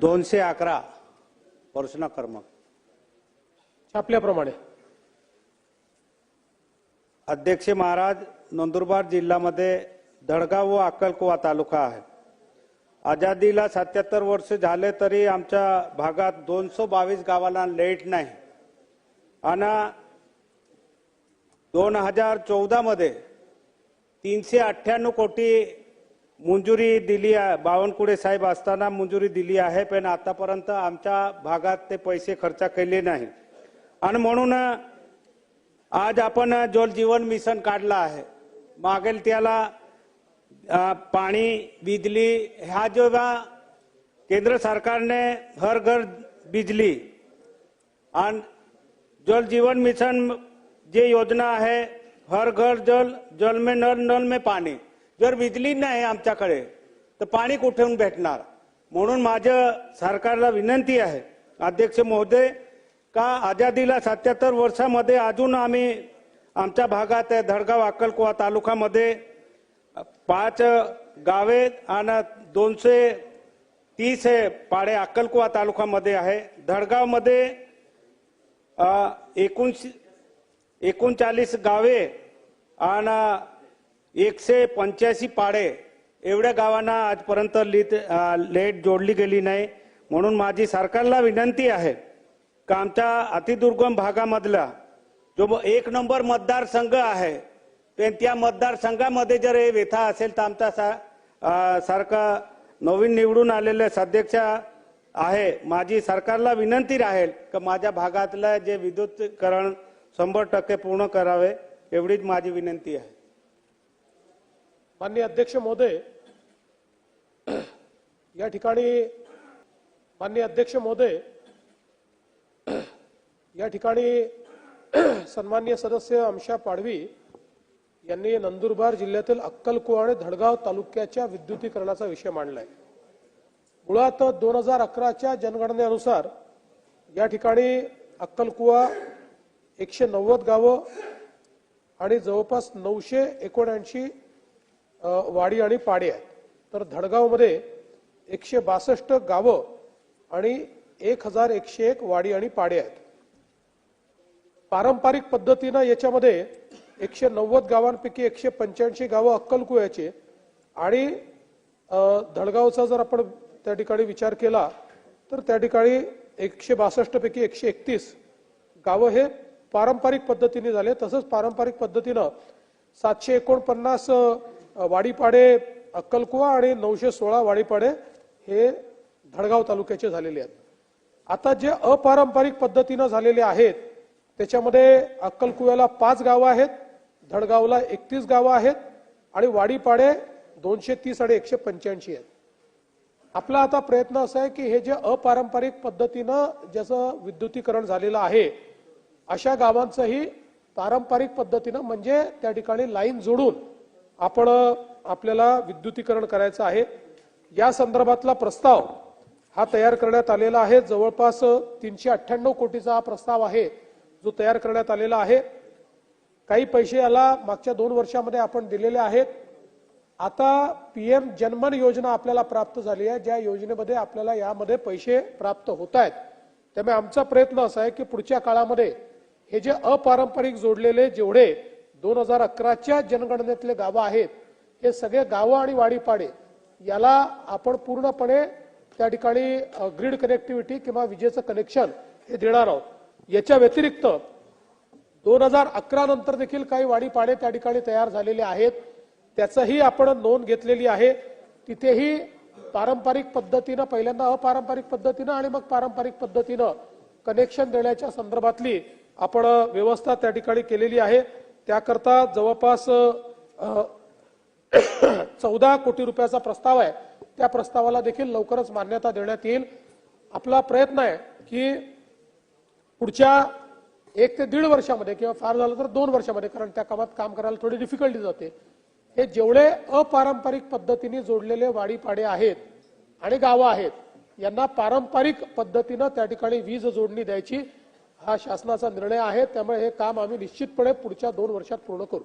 दोनशे अकरा प्रश्न क्रमांक छापल्याप्रमाणे. अध्यक्ष महाराज नंदुरबार जिल्ह्यामध्ये धडगाव व अक्कलकुवा तालुका आहे. आझादीला सत्याहत्तर वर्ष झाले तरी आमच्या भागात दोनशे बावीस गावाला लाइट नाही. आणि दोन हजार चौदा मध्ये तीनशे अठ्ठ्याण्णव कोटी मंजुरी दिली आहे बावनकुळे साहेब असताना मंजुरी दिली आहे पण आतापर्यंत आमच्या भागात ते पैसे खर्च केले नाही. आणि म्हणून आज आपण जल जीवन मिशन काढलं आहे. मागेल त्याला पाणी बिजली ह्या जेव्हा केंद्र सरकारने हर घर बिजली आणि जल जीवन मिशन जे योजना आहे हर घर जल जल में नल नल में पाणी जर विजली नाही आमच्याकडे तर पाणी कुठून भेटणार? म्हणून माझं सरकारला विनंती आहे. अध्यक्ष महोदय का आझादीला सत्याहत्तर वर्षामध्ये अजून आम्ही आमच्या भागात आहे, धडगाव अक्कलकुवा तालुक्यामध्ये पाच गावे आणि दोनशे तीस पाडे अक्कलकुवा तालुक्यामध्ये आहे. धडगावमध्ये एकोणशे एकोणचाळीस गावे आणि एकशे पंच्याऐंशी पाडे एवढ्या गावांना आजपर्यंत लीट लेट जोडली गेली नाही. म्हणून माझी सरकारला विनंती आहे का आमच्या अतिदुर्गम भागामधला जो एक नंबर मतदारसंघ आहे ते त्या मतदारसंघामध्ये जर हे व्यथा असेल तर आमचा सा- सारखा नवीन निवडून आलेले सध्यक्ष आहे. माझी सरकारला विनंती राहील का माझ्या भागातलं जे विद्युतीकरण शंभर टक्के पूर्ण करावे एवढीच माझी विनंती आहे. माननीय अध्यक्ष महोदय या ठिकाणी माननीय अध्यक्ष महोदय या ठिकाणी सन्मान्य सदस्य अमशा पाडवी यांनी नंदुरबार जिल्ह्यातील अक्कलकुवा आणि धडगाव तालुक्याच्या विद्युतीकरणाचा विषय मांडलाय. मुळात दोन हजार अकराच्या जनगणनेनुसार या ठिकाणी अक्कलकुवा एकशे नव्वद गावं आणि जवळपास नऊशे एकोणऐंशी वाडी आणि पाडे आहेत. तर धडगावमध्ये एकशे बासष्ट गावं आणि एक हजार एकशे एक वाडी आणि पाडे आहेत. पारंपरिक पद्धतीनं याच्यामध्ये एकशे नव्वद गावांपैकी एकशे पंच्याऐंशी गावं अक्कलकुयाची आणि धडगावचा जर आपण त्या ठिकाणी विचार केला तर त्या ठिकाणी एकशे बासष्टपैकी एकशे एकतीस गावं हे पारंपरिक पद्धतीने झाले. तसंच पारंपरिक पद्धतीनं सातशे एकोणपन्नास वाडीपाडे अक्कलकुवा आणि नऊशे सोळा वाडीपाडे हे धडगाव तालुक्याचे झालेले आहेत. आता जे अपारंपरिक पद्धतीनं झालेले आहेत त्याच्यामध्ये अक्कलकुव्याला पाच गावं आहेत धडगावला एकतीस गावं आहेत आणि वाडीपाडे दोनशे तीस आणि एकशे पंच्याऐंशी आहेत. आपला आता प्रयत्न असा आहे की हे जे अपारंपरिक पद्धतीनं ज्याचं विद्युतीकरण झालेलं आहे अशा गावांचंही पारंपरिक पद्धतीनं म्हणजे त्या ठिकाणी लाईन जोडून आपण आपल्याला विद्युतीकरण करायचं आहे. या संदर्भातला प्रस्ताव हा तयार करण्यात आलेला आहे. जवळपास तीनशे अठ्ठ्याण्णव कोटीचा हा प्रस्ताव आहे जो तयार करण्यात आलेला आहे. काही पैसे याला मागच्या दोन वर्षामध्ये आपण दिलेले आहेत. आता पीएम जनमन योजना आपल्याला प्राप्त झाली आहे. ज्या योजनेमध्ये आपल्याला यामध्ये पैसे प्राप्त होत आहेत. त्यामुळे आमचा प्रयत्न असा आहे की पुढच्या काळामध्ये हे जे अपारंपरिक जोडलेले जेवढे दोन हजार अकराच्या जनगणनेतले गावं आहेत हे सगळे गावं आणि वाडीपाडे याला आपण पूर्णपणे त्या ठिकाणी ग्रीड कनेक्टिव्हिटी किंवा विजेचं कनेक्शन हे देणार आहोत. याच्या व्यतिरिक्त दोन हजार अकरा नंतर देखील काही वाडीपाडे त्या ठिकाणी तयार झालेले आहेत. त्याचंही आपण नोंद घेतलेली आहे. तिथेही पारंपरिक पद्धतीनं पहिल्यांदा अपारंपरिक पद्धतीनं आणि मग पारंपरिक पद्धतीनं कनेक्शन देण्याच्या संदर्भातली आपण व्यवस्था त्या ठिकाणी केलेली आहे. त्याकरता जवळपास चौदा कोटी रुपयाचा प्रस्ताव आहे. त्या प्रस्तावाला देखील लवकरच मान्यता देण्यात येईल. आपला प्रयत्न आहे की पुढच्या एक ते दीड वर्षामध्ये किंवा फार झालं तर दोन वर्षामध्ये कारण त्या कामात काम करायला थोडी डिफिकल्टी जाते. हे जेवढे अपारंपरिक पद्धतीने जोडलेले वाडीपाडे आहेत आणि गावं आहेत यांना पारंपरिक पद्धतीनं त्या ठिकाणी वीज जोडणी द्यायची. हा शासनाचा निर्णय आहे त्यामुळे हे काम आम्ही निश्चितपणे पुढच्या दोन वर्षात पूर्ण करू.